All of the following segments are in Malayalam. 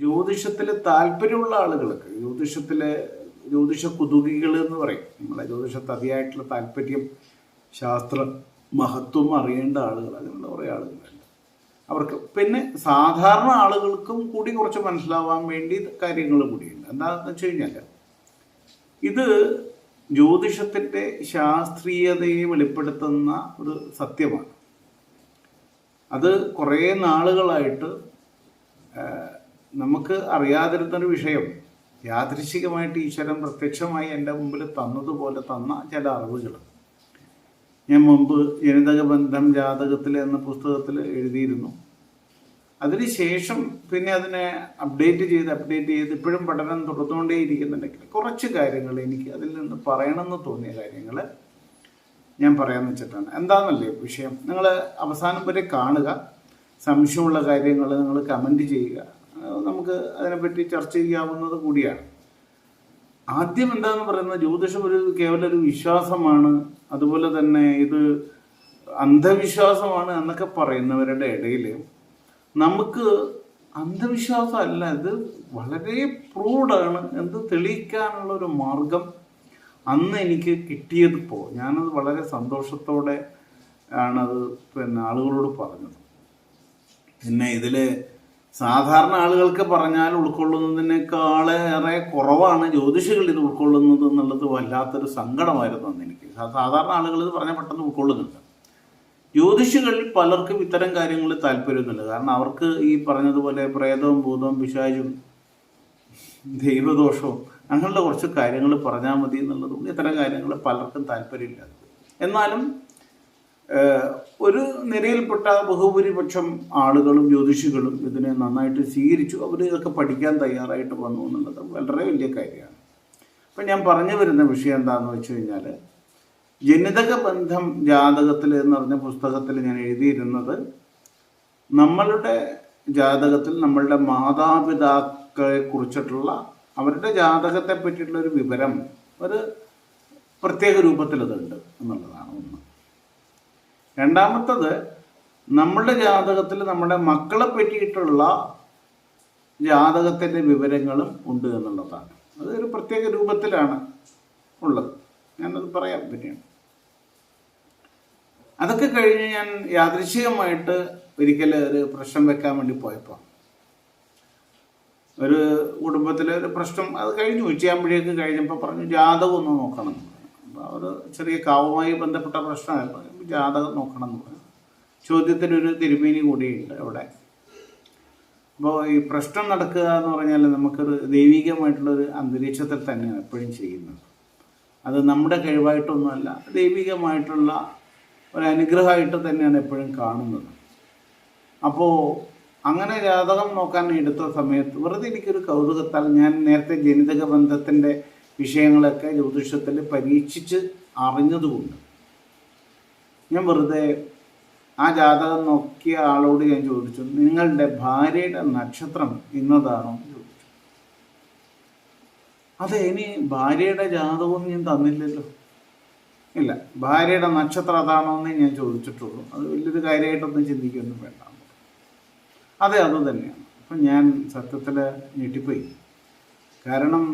ജ്യോതിഷത്തിൽ താല്പര്യമുള്ള ആളുകൾക്ക് ജ്യോതിഷത്തിലെ ജ്യോതിഷ കുതുകികൾ എന്ന് പറയും. നമ്മളെ ജ്യോതിഷത്ത് അതിയായിട്ടുള്ള താല്പര്യം ശാസ്ത്ര മഹത്വം അറിയേണ്ട ആളുകൾ അങ്ങനെയുള്ള കുറേ ആളുകളുണ്ട്. അവർക്ക് പിന്നെ സാധാരണ ആളുകൾക്കും കൂടി കുറച്ച് മനസ്സിലാവാൻ വേണ്ടി കാര്യങ്ങൾ കൂടിയുണ്ട്. എന്താണെന്ന് വെച്ച് കഴിഞ്ഞാൽ ഇത് ജ്യോതിഷത്തിന്റെ ശാസ്ത്രീയതയെ വെളിപ്പെടുത്തുന്ന ഒരു സത്യമാണ്. അത് കുറേ നാളുകളായിട്ട് നമുക്ക് അറിയാതിരുന്നൊരു വിഷയം. യാദൃശികമായിട്ട് ഈശ്വരൻ പ്രത്യക്ഷമായി എന്റെ മുമ്പിൽ തന്നതുപോലെ തന്ന ചില അറിവുകൾ. ഞാൻ മുമ്പ് ജനിതക ബന്ധം ജാതകത്തിൽ എന്ന പുസ്തകത്തിൽ എഴുതിയിരുന്നു. അതിനുശേഷം പിന്നെ അതിനെ അപ്ഡേറ്റ് ചെയ്ത് അപ്ഡേറ്റ് ചെയ്ത് ഇപ്പോഴും പഠനം തുടർന്നുകൊണ്ടേയിരിക്കുന്നുണ്ടെങ്കിൽ കുറച്ച് കാര്യങ്ങൾ എനിക്ക് അതിൽ നിന്ന് പറയണമെന്ന് തോന്നിയ കാര്യങ്ങൾ ഞാൻ പറയാമെന്ന് വെച്ചിട്ടാണ്. എന്താണെന്നല്ലേ വിഷയം? നിങ്ങൾ അവസാനം വരെ കാണുക. സംശയമുള്ള കാര്യങ്ങൾ നിങ്ങൾ കമന്റ് ചെയ്യുക. നമുക്ക് അതിനെപ്പറ്റി ചർച്ച ചെയ്യാവുന്നത് കൂടിയാണ്. ആദ്യം എന്താണെന്ന് പറയുന്നത് ജ്യോതിഷം ഒരു കേവല ഒരു വിശ്വാസമാണ്. അതുപോലെ തന്നെ ഇത് അന്ധവിശ്വാസമാണ് എന്നൊക്കെ പറയുന്നവരുടെ ഇടയിൽ നമുക്ക് അന്ധവിശ്വാസമല്ല ഇത് വളരെ പ്രൂഡാണ്. എന്ത് തെളിയിക്കാനുള്ള ഒരു മാർഗം അന്ന് എനിക്ക് കിട്ടിയത് പോ ഞാനത് വളരെ സന്തോഷത്തോടെ ആണത് പിന്നെ ആളുകളോട് പറഞ്ഞത്. പിന്നെ ഇതിൽ സാധാരണ ആളുകൾക്ക് പറഞ്ഞാൽ ഉൾക്കൊള്ളുന്നതിനേക്കാളേറെ കുറവാണ് ജ്യോതിഷികൾ ഇത് ഉൾക്കൊള്ളുന്നത് എന്നുള്ളത് വല്ലാത്തൊരു സങ്കടമായിരുന്നു അന്ന് എനിക്ക്. സാധാരണ ആളുകൾ ഇത് പറഞ്ഞാൽ പെട്ടെന്ന് ഉൾക്കൊള്ളുന്നുണ്ട്. ജ്യോതിഷികൾ പലർക്കും ഇത്തരം കാര്യങ്ങളിൽ താല്പര്യമൊന്നുമില്ല. കാരണം അവർക്ക് ഈ പറഞ്ഞതുപോലെ പ്രേതവും ഭൂതവും പിശാചും ദൈവദോഷവും അങ്ങനെയുള്ള കുറച്ച് കാര്യങ്ങൾ പറഞ്ഞാൽ മതി എന്നുള്ളതുകൊണ്ട് ഇത്തരം കാര്യങ്ങൾ പലർക്കും താല്പര്യമില്ല. എന്നാലും ഒരു നിരയിൽപ്പെട്ട ബഹുഭൂരിപക്ഷം ആളുകളും ജ്യോതിഷികളും ഇതിനെ നന്നായിട്ട് സ്വീകരിച്ചു. അവർ ഇതൊക്കെ പഠിക്കാൻ തയ്യാറായിട്ട് വന്നു എന്നുള്ളത് വളരെ വലിയ കാര്യമാണ്. അപ്പം ഞാൻ പറഞ്ഞു വരുന്ന വിഷയം എന്താണെന്ന് വെച്ച് കഴിഞ്ഞാൽ ജനിതക ബന്ധം ജാതകത്തിൽ എന്ന് പറഞ്ഞ പുസ്തകത്തിൽ ഞാൻ എഴുതിയിരുന്നത് നമ്മളുടെ ജാതകത്തിൽ നമ്മളുടെ മാതാപിതാക്കളെ കുറിച്ചിട്ടുള്ള അവരുടെ ജാതകത്തെ പറ്റിയിട്ടുള്ള ഒരു വിവരം ഒരു പ്രത്യേക രൂപത്തിലതുണ്ട് എന്നുള്ളതാണ്. രണ്ടാമത്തത് നമ്മളുടെ ജാതകത്തിൽ നമ്മുടെ മക്കളെ പറ്റിയിട്ടുള്ള ജാതകത്തിന്റെ വിവരങ്ങളും ഉണ്ട് എന്നുള്ളതാണ്. അത് ഒരു പ്രത്യേക രൂപത്തിലാണ് ഉള്ളത്. ഞാനത് പറയാൻ പിന്നെയാണ് അതൊക്കെ കഴിഞ്ഞ് ഞാൻ യാദൃശികമായിട്ട് ഒരിക്കൽ ഒരു പ്രശ്നം വെക്കാൻ വേണ്ടി പോയപ്പോൾ ഒരു കുടുംബത്തിലെ ഒരു പ്രശ്നം അത് കഴിഞ്ഞു. ഉച്ചയാകുമ്പോഴേക്ക് കഴിഞ്ഞപ്പോൾ പറഞ്ഞു ജാതകം ഒന്ന് നോക്കണം. അപ്പോൾ ഒരു ചെറിയ കാവുമായി ബന്ധപ്പെട്ട പ്രശ്നമായിരുന്നു. ജാതകം നോക്കണം എന്ന് പറഞ്ഞു. ചോദ്യത്തിനൊരു തിരുമേനി കൂടിയുണ്ട് അവിടെ. അപ്പോൾ ഈ പ്രശ്നം നടക്കുക എന്ന് പറഞ്ഞാൽ നമുക്കൊരു ദൈവികമായിട്ടുള്ളൊരു അന്തരീക്ഷത്തിൽ തന്നെയാണ് എപ്പോഴും ചെയ്യുന്നത്. അത് നമ്മുടെ കഴിവായിട്ടൊന്നുമല്ല ദൈവികമായിട്ടുള്ള ഒരു അനുഗ്രഹമായിട്ട് തന്നെയാണ് എപ്പോഴും കാണുന്നത്. അപ്പോൾ അങ്ങനെ ജാതകം നോക്കാൻ എടുത്ത സമയത്ത് വെറുതെ എനിക്കൊരു കൗതുകത്താൽ ഞാൻ നേരത്തെ ജനിതക ബന്ധത്തിന്റെ വിഷയങ്ങളൊക്കെ ജ്യോതിഷത്തിൽ പരീക്ഷിച്ച് അറിഞ്ഞതുകൊണ്ട് ഞാൻ വെറുതെ ആ ജാതകം നോക്കിയ ആളോട് ഞാൻ ചോദിച്ചു നിങ്ങളുടെ ഭാര്യയുടെ നക്ഷത്രം ഇന്നതാണോ? ചോദിച്ചു. അതെ ഇനി ഭാര്യയുടെ ജാതകവും ഞാൻ തന്നില്ലല്ലോ. ഇല്ല ഭാര്യയുടെ നക്ഷത്രം അതാണോ എന്ന് ഞാൻ ചോദിച്ചിട്ടുള്ളൂ. അത് വലിയൊരു കാര്യമായിട്ടൊന്നും ചിന്തിക്കൊന്നും വേണ്ട. അതെ അത് തന്നെയാണ്. അപ്പം ഞാൻ സത്യത്തിൽ ഞെട്ടിപ്പോയി. കാരണം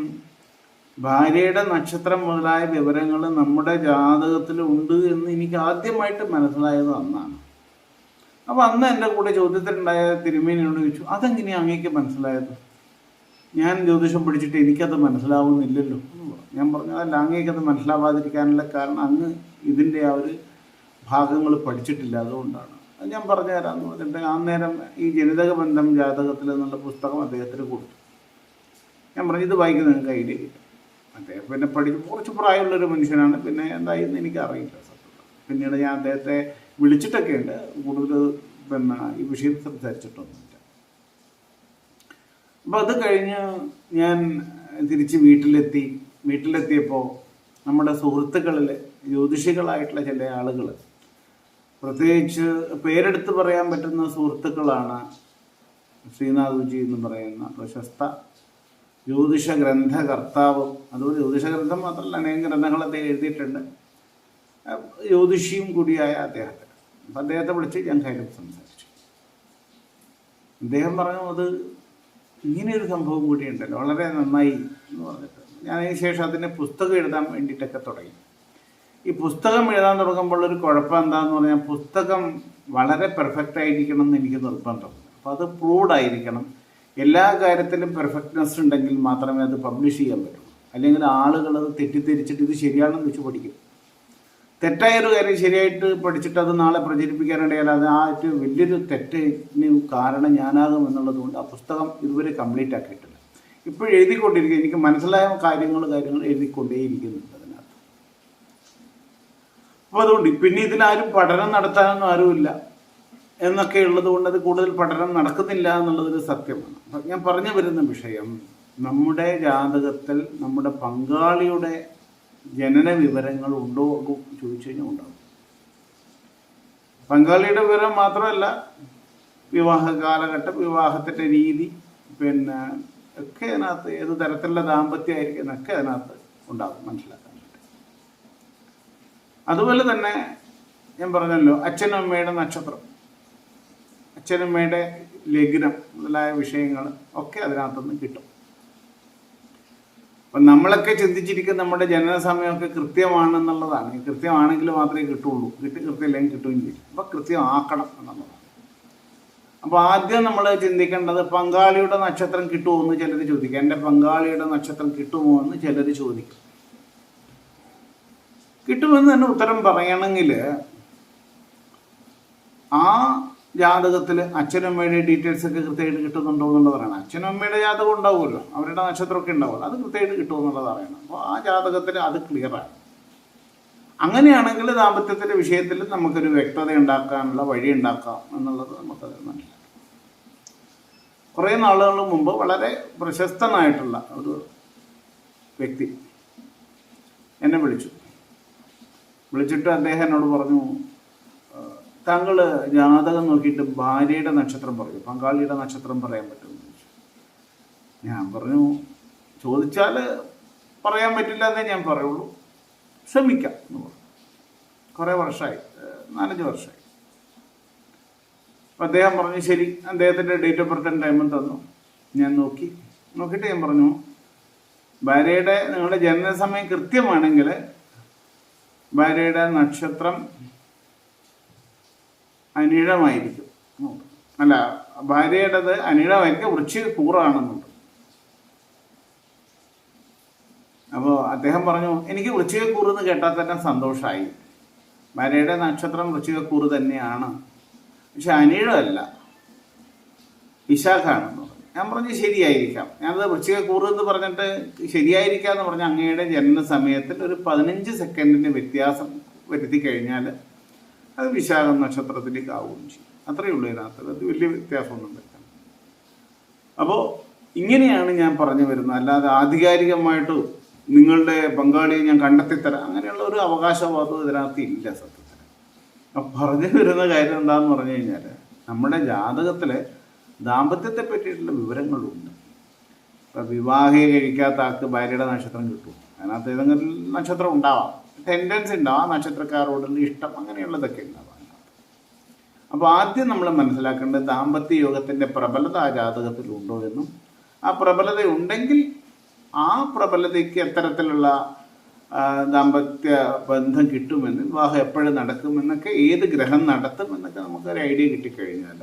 ഭാര്യയുടെ നക്ഷത്രം മുതലായ വിവരങ്ങൾ നമ്മുടെ ജാതകത്തിൽ ഉണ്ട് എന്ന് എനിക്ക് ആദ്യമായിട്ട് മനസ്സിലായത് അന്നാണ്. അപ്പോൾ അന്ന് എന്റെ കൂടെ ചോദ്യത്തിലുണ്ടായ തിരുമേനിയോട് ചോദിച്ചു അതെങ്ങനെയാണ് അങ്ങേക്ക് മനസ്സിലായത്? ഞാൻ ജ്യോതിഷം പഠിച്ചിട്ട് എനിക്കത് മനസ്സിലാവുന്നില്ലല്ലോ ഞാൻ പറഞ്ഞതല്ല അങ്ങേക്കത് മനസ്സിലാവാതിരിക്കാനുള്ള കാരണം അങ്ങ് ഇതിന്റെ ആ ഒരു ഭാഗങ്ങൾ പഠിച്ചിട്ടില്ല അതുകൊണ്ടാണ്. അത് ഞാൻ പറഞ്ഞു തരാമെന്ന് പറഞ്ഞിട്ട് ആ നേരം ഈ ജനിതക ബന്ധം ജാതകത്തിൽ എന്നുള്ള പുസ്തകം അദ്ദേഹത്തിന് കൊടുത്തു. ഞാൻ പറഞ്ഞു ഇത് വായിക്കുന്ന നിങ്ങൾക്ക് ഐഡിയ കിട്ടും. അദ്ദേഹം പിന്നെ പഠിച്ച് കുറച്ച് പ്രായമുള്ളൊരു മനുഷ്യനാണ്. പിന്നെ എന്തായെന്ന് എനിക്ക് അറിയില്ല പിന്നീട് ഞാൻ അദ്ദേഹത്തെ വിളിച്ചിട്ടൊക്കെ ഉണ്ട് കൂടുതൽ പിന്നെ ഈ വിഷയം സംസാരിച്ചിട്ടൊന്നുമില്ല. അപ്പോൾ അത് കഴിഞ്ഞ് ഞാൻ തിരിച്ച് വീട്ടിലെത്തി. വീട്ടിലെത്തിയപ്പോൾ നമ്മുടെ സുഹൃത്തുക്കളിൽ ജ്യോതിഷികളായിട്ടുള്ള ചില ആളുകൾ പ്രത്യേകിച്ച് പേരെടുത്ത് പറയാൻ പറ്റുന്ന സുഹൃത്തുക്കളാണ് ശ്രീനാഥുജി എന്ന് പറയുന്ന പ്രശസ്ത ജ്യോതിഷ ഗ്രന്ഥകർത്താവ് അതുപോലെ ജ്യോതിഷ ഗ്രന്ഥം മാത്രമല്ല അനേകം ഗ്രന്ഥങ്ങൾ അദ്ദേഹം എഴുതിയിട്ടുണ്ട്. ജ്യോതിഷിയും കൂടിയായ അദ്ദേഹത്തെ അപ്പം അദ്ദേഹത്തെ വിളിച്ച് ഞാൻ കാര്യം സംസാരിച്ചു. അദ്ദേഹം പറഞ്ഞു അത് ഇങ്ങനെയൊരു സംഭവം കൂടിയുണ്ടല്ലോ വളരെ നന്നായി എന്ന് പറഞ്ഞിട്ട്. ഞാൻ അതിന് ശേഷം അതിന് പുസ്തകം എഴുതാൻ വേണ്ടിയിട്ടൊക്കെ തുടങ്ങി. ഈ പുസ്തകം എഴുതാൻ തുടങ്ങുമ്പോൾ ഒരു കുഴപ്പം എന്താണെന്ന് പറഞ്ഞാൽ പുസ്തകം വളരെ പെർഫെക്റ്റ് ആയിരിക്കണം എന്ന് എനിക്ക് നിർബന്ധം. അപ്പോൾ അത് പ്രൂവ്ഡ് ആയിരിക്കണം. എല്ലാ കാര്യത്തിലും പെർഫെക്റ്റ്നെസ് ഉണ്ടെങ്കിൽ മാത്രമേ അത് പബ്ലിഷ് ചെയ്യാൻ പറ്റൂ. അല്ലെങ്കിൽ ആളുകൾ അത് തെറ്റിദ്ധരിച്ചിട്ട് ഇത് ശരിയാണെന്ന് വെച്ച് പഠിക്കും. തെറ്റായ ഒരു കാര്യം ശരിയായിട്ട് പഠിച്ചിട്ട് അത് നാളെ പ്രചരിപ്പിക്കാനിടയാൽ അത് ആ ഏറ്റവും വലിയൊരു തെറ്റിന് കാരണം ഞാനാകും എന്നുള്ളത് കൊണ്ട് ആ പുസ്തകം ഇതുവരെ കംപ്ലീറ്റ് ആക്കിയിട്ടില്ല. ഇപ്പോഴും എഴുതിക്കൊണ്ടിരിക്കുക എനിക്ക് മനസ്സിലായ കാര്യങ്ങൾ കാര്യങ്ങൾ എഴുതിക്കൊണ്ടേയിരിക്കുന്നുണ്ട് അതിനകത്ത്. അപ്പോൾ അതുകൊണ്ട് പിന്നെ ഇതിലാരും പഠനം നടത്താനൊന്നും ആരുമില്ല. എന്നൊക്കെ ഉള്ളത് കൊണ്ട് അത് കൂടുതൽ പഠനം നടക്കുന്നില്ല എന്നുള്ളതൊരു സത്യമാണ്. അപ്പം ഞാൻ പറഞ്ഞു വരുന്ന വിഷയം നമ്മുടെ ജാതകത്തിൽ നമ്മുടെ പങ്കാളിയുടെ ജനന വിവരങ്ങൾ ഉണ്ടോ ചോദിച്ചു കഴിഞ്ഞാൽ ഉണ്ടാവും. പങ്കാളിയുടെ വിവരം മാത്രമല്ല വിവാഹ കാലഘട്ടം വിവാഹത്തിന്റെ രീതി പിന്നെ ഒക്കെ അതിനകത്ത് ഏത് തരത്തിലുള്ള ദാമ്പത്യമായിരിക്കും എന്നൊക്കെ അതിനകത്ത് ഉണ്ടാകും മനസ്സിലാക്കാൻ പറ്റും. അതുപോലെ തന്നെ ഞാൻ പറഞ്ഞല്ലോ അച്ഛനും അമ്മയുടെ നക്ഷത്രം. അച്ഛനമ്മയുടെ ലഗ്നം മുതലായ വിഷയങ്ങൾ ഒക്കെ അതിനകത്തുനിന്ന് കിട്ടും. അപ്പം നമ്മളൊക്കെ ചിന്തിച്ചിരിക്കുന്ന നമ്മുടെ ജനന സമയമൊക്കെ കൃത്യമാണെന്നുള്ളതാണ് കൃത്യമാണെങ്കിൽ മാത്രമേ കിട്ടുള്ളൂ. കിട്ടി കൃത്യമില്ലെങ്കിൽ കിട്ടുകയും ചെയ്യും. അപ്പം കൃത്യമാക്കണം എന്നുള്ളതാണ്. അപ്പോൾ ആദ്യം നമ്മൾ ചിന്തിക്കേണ്ടത് പങ്കാളിയുടെ നക്ഷത്രം കിട്ടുമോ എന്ന് ചിലർ ചോദിക്കും. എന്റെ പങ്കാളിയുടെ നക്ഷത്രം കിട്ടുമോ എന്ന് ചിലർ ചോദിക്കും. കിട്ടുമെന്ന് തന്നെ ഉത്തരം പറയണമെങ്കിൽ ജാതകത്തിൽ അച്ഛനും അമ്മയുടെ ഡീറ്റെയിൽസ് ഒക്കെ കൃത്യമായിട്ട് കിട്ടുന്നുണ്ടോ എന്നുള്ളത് അച്ഛനും അമ്മയുടെ ജാതകം ഉണ്ടാവുമല്ലോ. അവരുടെ നക്ഷത്രമൊക്കെ ഉണ്ടാവുമല്ലോ. അത് കൃത്യമായിട്ട് കിട്ടുമോ എന്നുള്ളത് അറിയണം. അപ്പോൾ ആ ജാതകത്തിൽ അത് ക്ലിയറാണ് അങ്ങനെയാണെങ്കിൽ ദാമ്പത്യത്തിന്റെ വിഷയത്തിൽ നമുക്കൊരു വ്യക്തത ഉണ്ടാക്കാനുള്ള വഴി ഉണ്ടാക്കാം എന്നുള്ളത് നമുക്കത് മനസ്സിലാക്കാം. കുറേ നാളുകൾ മുമ്പ് വളരെ പ്രശസ്തനായിട്ടുള്ള ഒരു വ്യക്തി എന്നെ വിളിച്ചു. വിളിച്ചിട്ട് അദ്ദേഹം എന്നോട് പറഞ്ഞു താങ്കൾ ജാതകം നോക്കിയിട്ട് ഭാര്യയുടെ നക്ഷത്രം പറയും. പങ്കാളിയുടെ നക്ഷത്രം പറയാൻ പറ്റും ഞാൻ പറഞ്ഞു ചോദിച്ചാൽ പറയാൻ പറ്റില്ല എന്നേ ഞാൻ പറയുള്ളൂ. ശ്രമിക്കാം എന്ന് പറഞ്ഞു. കുറേ വർഷമായി നാലഞ്ച് വർഷമായി അപ്പം അദ്ദേഹം പറഞ്ഞു ശരി അദ്ദേഹത്തിന്റെ ഡേറ്റ് ഓഫ് ബർത്ത് ടൈമും തന്നു. ഞാൻ നോക്കി. നോക്കിയിട്ട് ഞാൻ പറഞ്ഞു ഭാര്യയുടെ നിങ്ങളുടെ ജനനസമയം കൃത്യമാണെങ്കിൽ ഭാര്യയുടെ നക്ഷത്രം അനിഴമായിരിക്കും. അല്ല ഭാര്യയുടേത് അനിഴമായിരിക്കും. വൃശ്ചിക കൂറാണെന്നുണ്ട്. അപ്പോൾ അദ്ദേഹം പറഞ്ഞു എനിക്ക് വൃശ്ചിക എന്ന് കേട്ടാൽ തന്നെ സന്തോഷമായി ഭാര്യയുടെ നക്ഷത്രം വൃക്ഷികക്കൂറ് തന്നെയാണ്. പക്ഷെ അനിഴമല്ല. വിശാഖാണെന്ന് പറഞ്ഞു. ഞാൻ പറഞ്ഞു ശരിയായിരിക്കാം. ഞാനത് വൃക്ഷികക്കൂറ് എന്ന് പറഞ്ഞിട്ട് ശരിയായിരിക്കാം എന്ന് പറഞ്ഞ അങ്ങയുടെ ജനന സമയത്തിൽ ഒരു പതിനഞ്ച് സെക്കൻഡിന്റെ വ്യത്യാസം വരുത്തി കഴിഞ്ഞാൽ അത് വിശാഖം നക്ഷത്രത്തിലേക്ക് ആവുകയും ചെയ്യും. അത്രയേ ഉള്ളൂ ഇതിനകത്ത്. അത് വലിയ വ്യത്യാസമൊന്നും വരില്ല അപ്പോൾ ഇങ്ങനെയാണ് ഞാൻ പറഞ്ഞു വരുന്നത്. അല്ലാതെ ആധികാരികമായിട്ട് നിങ്ങളുടെ പങ്കാളിയെ ഞാൻ കണ്ടെത്തിത്തരാം. അങ്ങനെയുള്ള ഒരു അവകാശവാദവും ഇതിനകത്ത് ഇല്ല സത്യത്തിൽ. അപ്പം പറഞ്ഞു വരുന്ന കാര്യം എന്താണെന്ന് പറഞ്ഞു കഴിഞ്ഞാൽ നമ്മുടെ ജാതകത്തിൽ ദാമ്പത്യത്തെ പറ്റിയിട്ടുള്ള വിവരങ്ങളുണ്ട്. ഇപ്പം വിവാഹയെ കഴിക്കാത്ത ആൾക്ക് ഭാര്യയുടെ നക്ഷത്രം കിട്ടും. അതിനകത്ത് ഏതെങ്കിലും നക്ഷത്രം ഉണ്ടാവാം. ടെൻഡൻസി ഉണ്ട്. ആ നക്ഷത്രക്കാരോടുള്ള ഇഷ്ടം അങ്ങനെയുള്ളതൊക്കെ ഉണ്ടാവാം. അപ്പോൾ ആദ്യം നമ്മൾ മനസ്സിലാക്കേണ്ടത് ദാമ്പത്യ യോഗത്തിന്റെ പ്രബലത ആ ജാതകത്തിൽ ഉണ്ടോ എന്നും ആ പ്രബലത ഉണ്ടെങ്കിൽ ആ പ്രബലതയ്ക്ക് എത്തരത്തിലുള്ള ദാമ്പത്യ ബന്ധം കിട്ടുമെന്ന് വിവാഹം എപ്പോഴും നടക്കുമെന്നൊക്കെ ഏത് ഗ്രഹം നടത്തും എന്നൊക്കെ നമുക്കൊരു ഐഡിയ കിട്ടിക്കഴിഞ്ഞാൽ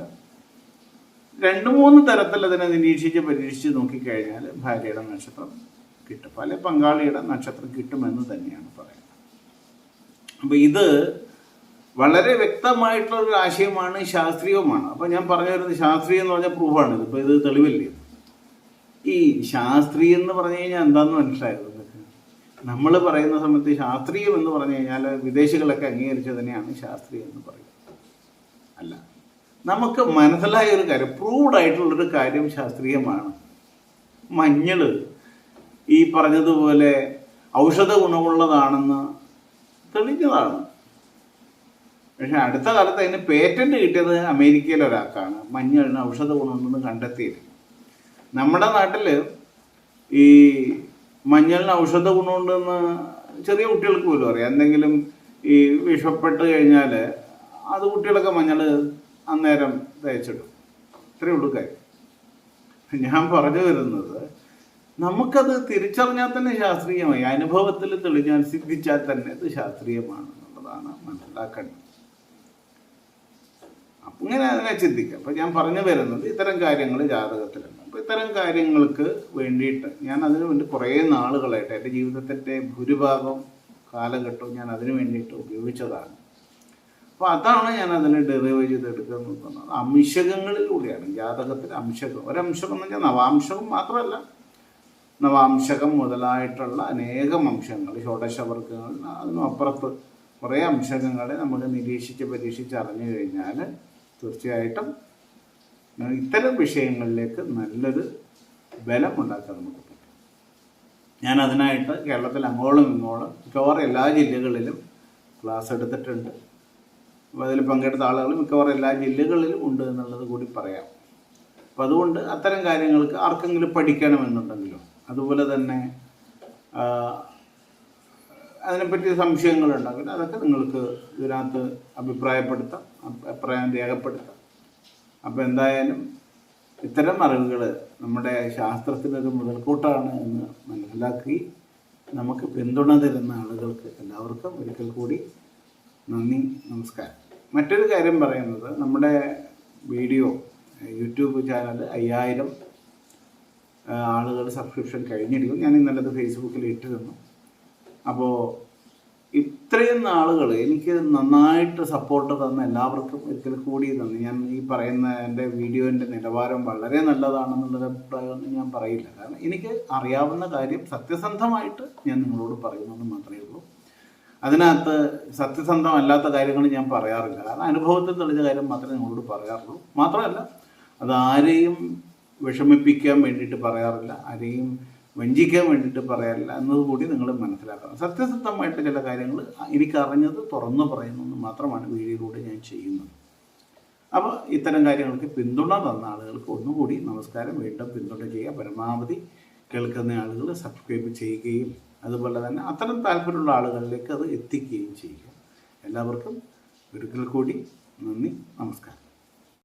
രണ്ട് മൂന്ന് തരത്തിൽ അതിനെ നിരീക്ഷിച്ച് പരീക്ഷിച്ച് നോക്കിക്കഴിഞ്ഞാൽ ഭാര്യയുടെ നക്ഷത്രം കിട്ടും. പല പങ്കാളിയുടെ നക്ഷത്രം കിട്ടുമെന്ന് തന്നെയാണ് പറയുന്നത്. അപ്പോൾ ഇത് വളരെ വ്യക്തമായിട്ടുള്ള ഒരു ആശയമാണ് ശാസ്ത്രീയവുമാണ്. അപ്പോൾ ഞാൻ പറഞ്ഞു വരുന്നത് ശാസ്ത്രീയം എന്ന് പറഞ്ഞാൽ പ്രൂഫാണ്. ഇത് ഇപ്പോൾ ഇത് തെളിവല്ലേ? ഈ ശാസ്ത്രീയം എന്ന് പറഞ്ഞു കഴിഞ്ഞാൽ എന്താണെന്ന് മനസ്സിലായത് നമ്മൾ പറയുന്ന സമയത്ത് ശാസ്ത്രീയം എന്ന് പറഞ്ഞു കഴിഞ്ഞാൽ വിദേശികളൊക്കെ അംഗീകരിച്ചതിനെയാണ് ശാസ്ത്രീയം എന്ന് പറയുന്നത്. അല്ല നമുക്ക് മനസ്സിലായ ഒരു കാര്യം പ്രൂവ്ഡ് ആയിട്ടുള്ളൊരു കാര്യം ശാസ്ത്രീയമാണ്. മഞ്ഞൾ ഈ പറഞ്ഞതുപോലെ ഔഷധ ഗുണമുള്ളതാണെന്ന് തെളിഞ്ഞതാണ്. പക്ഷെ അടുത്ത കാലത്ത് അതിന് പേറ്റന്റ് കിട്ടിയത് അമേരിക്കയിലെ ഒരാൾക്കാണ്. മഞ്ഞളിന് ഔഷധ ഗുണമുണ്ടെന്ന് കണ്ടെത്തിയത് നമ്മുടെ നാട്ടിൽ ഈ മഞ്ഞളിന് ഔഷധ ഗുണമുണ്ടെന്ന് ചെറിയ കുട്ടികൾക്ക് പോലും അറിയാം. എന്തെങ്കിലും ഈ വിഷപ്പെട്ട് കഴിഞ്ഞാൽ അത് കുട്ടികളൊക്കെ മഞ്ഞൾ അന്നേരം തേച്ചിടും. ഇത്രയേ ഉള്ളൂ കാര്യം. ഞാൻ പറഞ്ഞു വരുന്നത് നമുക്കത് തിരിച്ചറിഞ്ഞാൽ തന്നെ ശാസ്ത്രീയമായി. അനുഭവത്തിൽ തെളിഞ്ഞാൽ സിദ്ധിച്ചാൽ തന്നെ അത് ശാസ്ത്രീയമാണ് എന്നുള്ളതാണ് മനസ്സിലാക്കേണ്ടത്. ഇങ്ങനെ അതിനെ ചിന്തിക്കാം. അപ്പം ഞാൻ പറഞ്ഞു വരുന്നത് ഇത്തരം കാര്യങ്ങൾ ജാതകത്തിലുണ്ട്. അപ്പം ഇത്തരം കാര്യങ്ങൾക്ക് വേണ്ടിയിട്ട് ഞാൻ അതിന് വേണ്ടി കുറേ നാളുകളായിട്ട് എന്റെ ജീവിതത്തിന്റെ ഭൂരിഭാഗം കാലഘട്ടവും ഞാൻ അതിനു വേണ്ടിയിട്ട് ഉപയോഗിച്ചതാണ്. അപ്പോൾ അതാണ് ഞാൻ അതിനെ ഡെറിവ് ചെയ്തെടുക്കുക എന്ന് പറഞ്ഞത് അംശകങ്ങളിലൂടെയാണ്. ജാതകത്തിൽ അംശകം. ഒരംശം എന്ന് വെച്ചാൽ നവാംശകം മാത്രമല്ല. നവാംശകം മുതലായിട്ടുള്ള അനേകം അംശങ്ങൾ ഷോഡശവർഗങ്ങൾ അതിനും അപ്പുറത്ത് കുറേ അംശങ്ങളെ നമുക്ക് നിരീക്ഷിച്ച് പരീക്ഷിച്ച് അറിഞ്ഞു കഴിഞ്ഞാൽ തീർച്ചയായിട്ടും ഇത്തരം വിഷയങ്ങളിലേക്ക് നല്ലൊരു ബലം ഉണ്ടാക്കാൻ നമുക്ക് പറ്റും. ഞാൻ അതിനായിട്ട് കേരളത്തിൽ അങ്ങോളം ഇങ്ങോളം മിക്കവാറും എല്ലാ ജില്ലകളിലും ക്ലാസ് എടുത്തിട്ടുണ്ട്. അപ്പോൾ അതിൽ പങ്കെടുത്ത ആളുകൾ മിക്കവാറും എല്ലാ ജില്ലകളിലും ഉണ്ട് എന്നുള്ളത് കൂടി പറയാം. അപ്പം അതുകൊണ്ട് അത്തരം കാര്യങ്ങൾക്ക് ആർക്കെങ്കിലും പഠിക്കണമെന്നുണ്ടെങ്കിലോ? അതുപോലെ തന്നെ അതിനെപ്പറ്റി സംശയങ്ങളുണ്ടെങ്കിൽ അതൊക്കെ നിങ്ങൾക്ക് ഇതിനകത്ത് അഭിപ്രായപ്പെടുത്താം അഭിപ്രായം രേഖപ്പെടുത്താം. അപ്പോൾ എന്തായാലും ഇത്തരം അറിവുകൾ നമ്മുടെ ശാസ്ത്രത്തിനൊരു മുതൽക്കൂട്ടാണ് എന്ന് മനസ്സിലാക്കി നമുക്ക് പിന്തുണ തരുന്ന ആളുകൾക്ക് എല്ലാവർക്കും ഒരിക്കൽ കൂടി നന്ദി നമസ്കാരം. മറ്റൊരു കാര്യം പറയുന്നത് നമ്മുടെ വീഡിയോ യൂട്യൂബ് ചാനൽ അയ്യായിരം ആളുകൾ സബ്സ്ക്രിപ്ഷൻ കഴിഞ്ഞിരിക്കും ഞാൻ ഇന്നലെ ഫേസ്ബുക്കിൽ ഇട്ടിരുന്നു. അപ്പോൾ ഇത്രയും നാളുകൾ എനിക്ക് നന്നായിട്ട് സപ്പോർട്ട് തന്ന എല്ലാവർക്കും ഒരിക്കൽ കൂടി തന്നു ഞാൻ ഈ പറയുന്ന എന്റെ വീഡിയോന്റെ നിലവാരം വളരെ നല്ലതാണെന്നുള്ളൊരു അഭിപ്രായമൊന്നും ഞാൻ പറയില്ല. കാരണം എനിക്ക് അറിയാവുന്ന കാര്യം സത്യസന്ധമായിട്ട് ഞാൻ നിങ്ങളോട് പറയുന്നത് മാത്രമേ ഉള്ളൂ. അതിനകത്ത് സത്യസന്ധമല്ലാത്ത കാര്യങ്ങൾ ഞാൻ പറയാറില്ല. കാരണം അനുഭവത്തിൽ തെളിഞ്ഞ കാര്യം മാത്രമേ നിങ്ങളോട് പറയാറുള്ളൂ. മാത്രമല്ല അത് ആരെയും വിഷമിപ്പിക്കാൻ വേണ്ടിയിട്ട് പറയാറില്ല ആരെയും വഞ്ചിക്കാൻ വേണ്ടിയിട്ട് പറയാറില്ല എന്നതുകൂടി നിങ്ങൾ മനസ്സിലാക്കണം. സത്യസന്ധമായിട്ട് ചില കാര്യങ്ങൾ എനിക്കറിഞ്ഞത് തുറന്നു പറയുന്നത് മാത്രമാണ് വീഡിയോയിലൂടെ ഞാൻ ചെയ്യുന്നത്. അപ്പോൾ ഇത്തരം കാര്യങ്ങൾക്ക് പിന്തുണ തന്ന ആളുകൾക്ക് ഒന്നുകൂടി നമസ്കാരം. വീണ്ടും പിന്തുണ ചെയ്യുക. പരമാവധി കേൾക്കുന്ന ആളുകൾ സബ്സ്ക്രൈബ് ചെയ്യുകയും അതുപോലെ തന്നെ അത്തരം താല്പര്യമുള്ള ആളുകളിലേക്ക് അത് എത്തിക്കുകയും ചെയ്യുക. എല്ലാവർക്കും ഒരിക്കൽ കൂടി നന്ദി നമസ്കാരം.